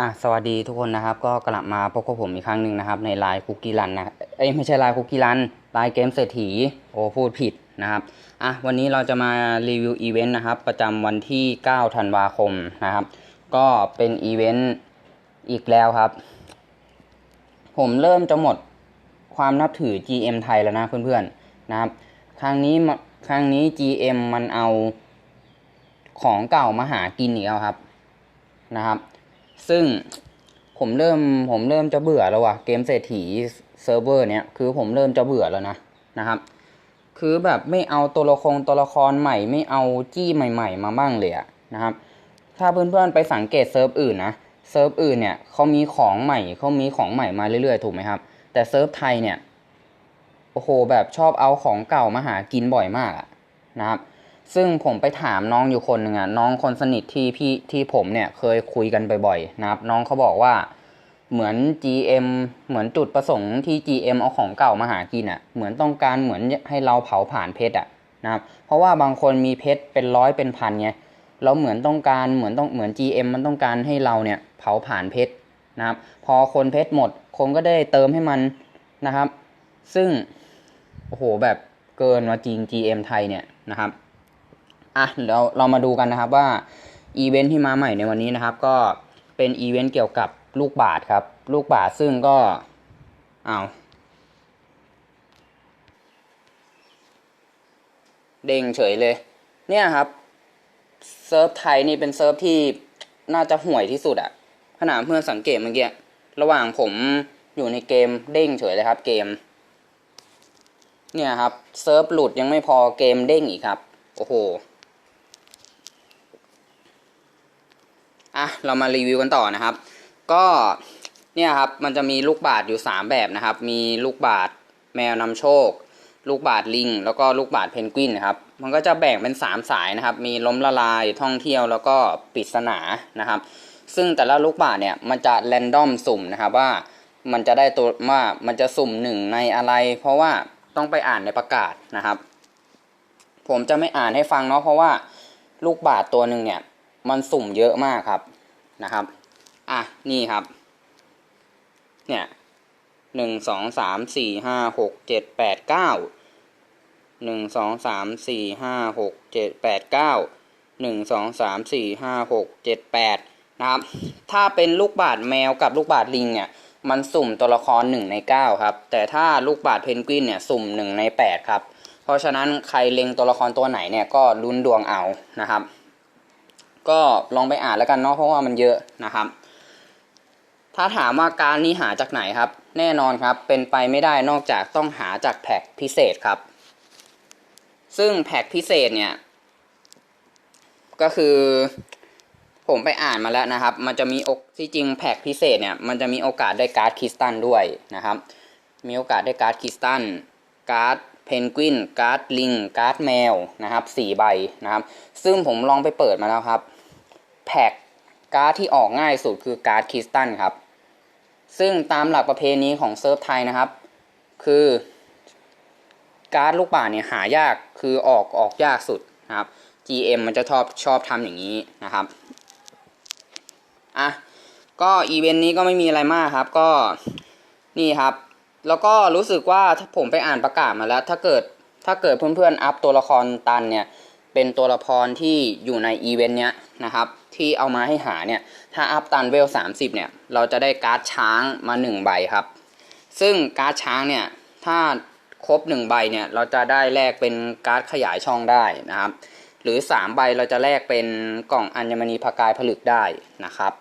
อะสวัสดีทุกคนนะครับ ก็กลับมาพบกับผมอีกครั้งหนึ่งนะครับ ในไลน์คุกกี้รันนะเอ้ยไม่ใช่ไลน์คุกกี้รันไลน์เกมเศรษฐีโอ้พูดผิดนะครับอะวันนี้เราจะมารีวิวอีเวนต์นะครับ ประจำวันที่ 9 ธันวาคมนะครับ ก็เป็นอีเวนต์อีกแล้วครับ ผมเริ่มจะหมดความนับถือ GM ไทยแล้วนะเพื่อนๆนะครับ ครั้งนี้ครั้งนี้ GM มันเอาของเก่ามาหากินอีกแล้วครับนะครับ ซึ่งผมเริ่มผมเริ่มจะเบื่อแล้วว่ะเกมเศรษฐีเซิร์ฟเวอร์เนี้ยคือผมเริ่มจะเบื่อแล้วนะนะครับ คือแบบไม่เอาตัวละครตัวละครใหม่ไม่เอาจี้ใหม่ ๆ มาบ้างเลยอะนะครับ ถ้าเพื่อนๆไปสังเกตเซิร์ฟอื่นนะเซิร์ฟอื่นเนี่ยเขามีของใหม่เขามีของใหม่มาเรื่อยๆ ถูกไหมครับ แต่เซิร์ฟไทยเนี่ยโอ้โหแบบชอบเอาของเก่ามาหากินบ่อยมากอะนะครับ ซึ่งผมไปถามน้องอยู่คนหนึ่งอะน้องคนสนิทที่พี่ที่ผมเนี่ยเคยคุยกันบ่อยๆนะครับ น้องเขาบอกว่าเหมือน GM เหมือนจุดประสงค์ที่ GM เอาของเก่ามาหากินอะเหมือนต้องการเหมือนให้เราเผาผ่านเพชรอะนะครับ เพราะว่าบางคนมีเพชรเป็นร้อยเป็นพันไงเราเหมือนต้องการเหมือนต้องเหมือน GM มันต้องการให้เราเนี่ยเผาผ่านเพชรนะครับ พอคนเพชรหมด คนก็ได้เติมให้มันนะครับ ซึ่งโอ้โหแบบเกินมาจริง GM ไทยเนี่ยนะครับ อะเราเรามาดูกันนะครับว่าอีเวนท์ที่มาใหม่ในวันนี้นะครับ ก็เป็นอีเวนต์เกี่ยวกับลูกบาศก์ครับ ลูกบาศก์ซึ่งก็อ้าเด้งเฉยเลย เนี่ยครับเซิร์ฟไทยนี่เป็นเซิร์ฟที่น่าจะห่วยที่สุดอะขนาดเพื่อนสังเกตเมื่อกี้ระหว่างผมอยู่ในเกมเด้งเฉยเลยครับ เกม เนี่ยครับเซิร์ฟหลุดยังไม่พอเกมเด้งอีกครับ โอ้โห อะเรามารีวิวกันต่อนะครับ ก็เนี่ยครับมันจะมีลูกบาศก์อยู่ 3 แบบนะครับ มีลูกบาศก์แมวนำโชค ลูกบาศก์ลิง แล้วก็ลูกบาศก์เพนกวินนะครับมันก็จะแบ่งเป็น 3 สายนะครับ มีล้มละลายท่องเที่ยวแล้วก็ปริศนานะครับ ซึ่งแต่ละลูกบาศก์เนี่ยมันจะแรนดอมสุ่มนะครับว่ามันจะได้ตัวว่ามันจะสุ่มหนึ่งในอะไร เพราะว่าต้องไปอ่านในประกาศนะครับ ผมจะไม่อ่านให้ฟังเนาะเพราะว่าลูกบาศก์ตัวหนึ่งเนี่ย มันสุ่มเยอะมากครับ นะครับ อะ นี่ครับ เนี่ยหนึ่งสองสามสี่ห้าหกเจ็ดแปดเก้าหนึ่งสองสามสี่ห้าหกเจ็ดแปดเก้าหนึ่งสองสามสี่ห้าหกเจ็ดแปดนะครับ ถ้าเป็นลูกบาศก์แมวกับลูกบาศก์ลิงเนี่ย มันสุ่มตัวละครหนึ่งในเก้าครับ แต่ถ้าลูกบาศก์เพนกวินเนี่ยสุ่มหนึ่งในแปดครับ เพราะฉะนั้นใครเล็งตัวละครตัวไหนเนี่ยก็ลุ้นดวงเอานะครับ ก็ลองไปอ่านแล้วกันเนาะเพราะว่ามันเยอะนะครับ ถ้าถามว่าการนี้หาจากไหนครับ แน่นอนครับเป็นไปไม่ได้นอกจากต้องหาจากแพ็กพิเศษครับ ซึ่งแพ็กพิเศษเนี่ย ก็คือผมไปอ่านมาแล้วนะครับ มันจะมีอกที่จริงแพ็กพิเศษเนี่ย มันจะมีโอกาสได้การ์ดคริสตัลด้วยนะครับ มีโอกาสได้การ์ดคริสตัล การ์ดเพนกวิน การ์ดลิง การ์ดแมวนะครับสี่ใบนะครับ ซึ่งผมลองไปเปิดมาแล้วครับ แพ็กการ์ดที่ออกง่ายสุดคือการ์ดคริสตัลครับ ซึ่งตามหลักประเพณีของเซิร์ฟไทยนะครับ คือ การ์ดลูกป่าเนี่ยหายากคือออกออกยากสุดนะครับ GM มันจะชอบชอบทำอย่างนี้นะครับอะก็อีเวนต์นี้ก็ไม่มีอะไรมากครับก็นี่ครับ แล้วก็รู้สึกว่าถ้าผมไปอ่านประกาศมาแล้ว ถ้าเกิดถ้าเกิดเพื่อนๆอัพตัวละครตันเนี่ย เป็นตัวละครที่อยู่ในอีเวนต์เนี้ยนะครับ ที่เอามาให้หาเนี่ย ถ้าอัพตันเวล 30 เนี่ย เราจะได้การ์ดช้างมา 1 ใบครับ ซึ่งการ์ดช้างเนี่ย ถ้าครบ 1 ใบเนี่ย เราจะได้แลกเป็นการ์ดขยายช่องได้นะครับ หรือ 3 ใบเราจะแลกเป็นกล่องอัญมณีพกายผลึกได้นะครับ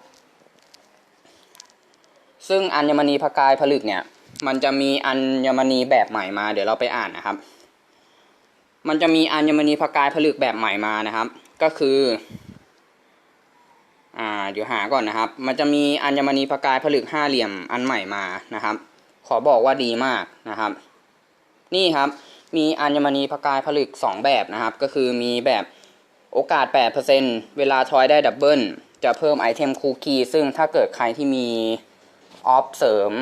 ซึ่งอัญมณีพกายผลึกเนี่ย มันจะมีอัญมณีแบบใหม่มา เดี๋ยวเราไปอ่านนะครับ มันจะมีอัญมณีพกายผลึกแบบใหม่มานะครับ ก็คือ อ่าเดี๋ยวหาก่อนนะครับ มันจะมีอัญมณีพกายผลึกห้าเหลี่ยมอันใหม่มานะครับ ขอบอกว่าดีมากนะครับ นี่ครับ มีอัญมณีพกายผลึกสองแบบนะครับ ก็คือมีแบบโอกาส 8%เวลาทอยได้ดับเบิลจะเพิ่มไอเทมคูคีซึ่งถ้าเกิดใครที่มีออฟเสริม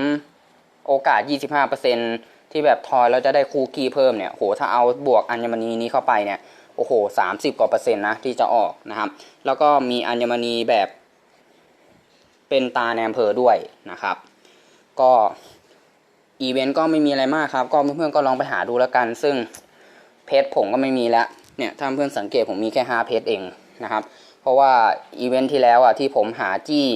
โอกาส 25% ที่แบบทอยแล้วจะได้คูคีเพิ่มเนี่ยโหถ้าเอาบวกอัญมณีนี้เข้าไปเนี่ยโอ้โหสามสิบกว่าเปอร์เซ็นต์นะที่จะออกนะครับ แล้วก็มีอัญมณีแบบเป็นตาในอำเภอด้วยนะครับ ก็อีเวนต์ก็ไม่มีอะไรมากครับ ก็เพื่อนๆก็ลองไปหาดูแล้วกัน ซึ่งเพจผมก็ไม่มีแล้วเนี่ยถ้าเพื่อนสังเกตผมมีแค่5เพจเองนะครับ เพราะว่าอีเวนต์ที่แล้วอะที่ผมหาจี้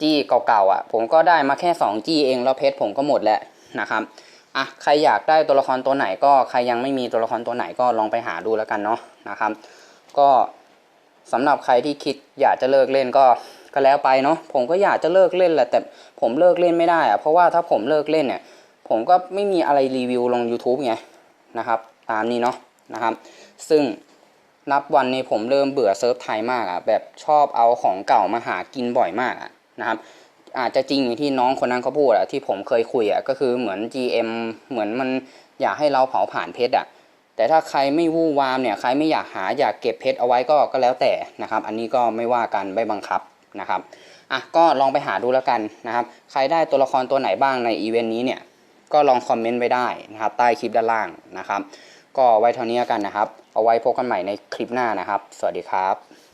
จี้เก่าๆอะ ผมก็ได้มาแค่2จี้เองแล้วเพจผมก็หมดแล้วนะครับ อะใครอยากได้ตัวละครตัวไหนก็ใครยังไม่มีตัวละครตัวไหนก็ลองไปหาดูแล้วกันเนาะนะครับ ก็สำหรับใครที่คิดอยากจะเลิกเล่นก็ก็แล้วไปเนาะผมก็อยากจะเลิกเล่นแหละแต่ผมเลิกเล่นไม่ได้อะเพราะว่าถ้าผมเลิกเล่นเนี่ย ผมก็ไม่มีอะไรรีวิวลง YouTube ไงนะครับตามนี้เนาะนะครับ ซึ่งนับวันนี้ผมเริ่มเบื่อเซิร์ฟไทยมากอะแบบชอบเอาของเก่ามาหากินบ่อยมากอะนะครับ อาจจะจริงอย่างที่น้องคนนั้นเขาพูดอะที่ผมเคยคุยอะก็คือเหมือน GM เหมือนมันอยากให้เราเผาผ่านเพชรอะแต่ถ้าใครไม่วู่วามเนี่ยใครไม่อยากหาอยากเก็บเพชรเอาไว้ก็ก็แล้วแต่นะครับ อันนี้ก็ไม่ว่ากันไม่บังคับนะครับอะก็ลองไปหาดูแล้วกันนะครับ ใครได้ตัวละครตัวไหนบ้างในอีเวนต์นี้เนี่ยก็ลองคอมเมนต์ไว้ได้นะครับ ใต้คลิปด้านล่างนะครับ ก็ไว้เท่านี้กันนะครับ เอาไว้พบกันใหม่ในคลิปหน้านะครับ สวัสดีครับ